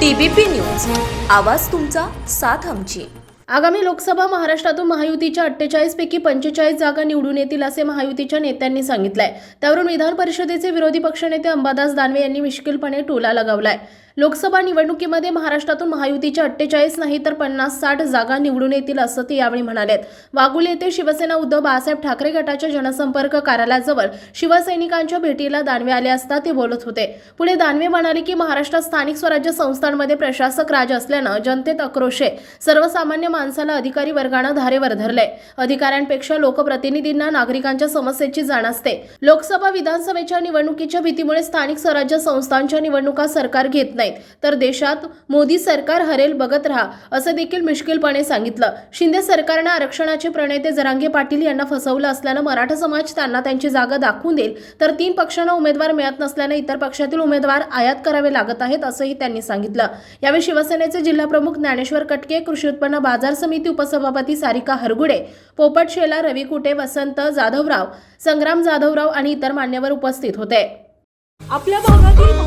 TBP news. आवाज तुमचा साथ आमची. आगामी लोकसभा महाराष्ट्रातून महायुतीच्या अठ्ठेचाळीस पैकी पंचेचाळीस जागा निवडून येतील असे महायुतीच्या नेत्यांनी सांगितलंय. त्यावरून विधान परिषदेचे विरोधी पक्षनेते अंबादास दानवे यांनी मिश्किलपणे टोला लगावलाय. लोकसभा निवडणुकीमध्ये महाराष्ट्रातून महायुतीच्या अठ्ठेचाळीस नाही तर पन्नास साठ जागा निवडून येतील असं ते यावेळी म्हणालेत. वाघुले येथे शिवसेना उद्धव बाळासाहेब ठाकरे गटाच्या जनसंपर्क कार्यालयाजवळ शिवसैनिकांच्या भेटीला दानवे आले असता ते बोलत होते. पुढे दानवे म्हणाले की महाराष्ट्रात स्थानिक स्वराज्य संस्थांमध्ये प्रशासक राज असल्यानं जनतेत आक्रोश आहे. सर्वसामान्य माणसाला अधिकारी वर्गानं धारेवर धरलंय अधिकाऱ्यांपेक्षा लोकप्रतिनिधींना नागरिकांच्या समस्येची जाण असते. लोकसभा विधानसभेच्या निवडणुकीच्या भीतीमुळे स्थानिक स्वराज्य संस्थांच्या निवडणुका सरकार घेत नाही. आहेत तर देशात मोदी सरकार हरेल बघत राहा असं देखील मिश्किलपणे सांगितलं. शिंदे सरकारनं आरक्षणाचे प्रणेते जरांगे पाटील यांना फसवलं असल्यानं मराठा समाज त्यांना त्यांची जागा दाखवून देईल. तर तीन पक्षांना उमेदवार मिळत नसल्यानं इतर पक्षातील उमेदवार आयात करावे लागत आहेत असंही त्यांनी सांगितलं. यावेळी शिवसेनेचे जिल्हाप्रमुख ज्ञानेश्वर कटके कृषी उत्पन्न बाजार समिती उपसभापती सारिका हरगुडे पोपट शेला रवी कुटे वसंत जाधवराव संग्राम जाधवराव आणि इतर मान्यवर उपस्थित होते. आपल्या भागातील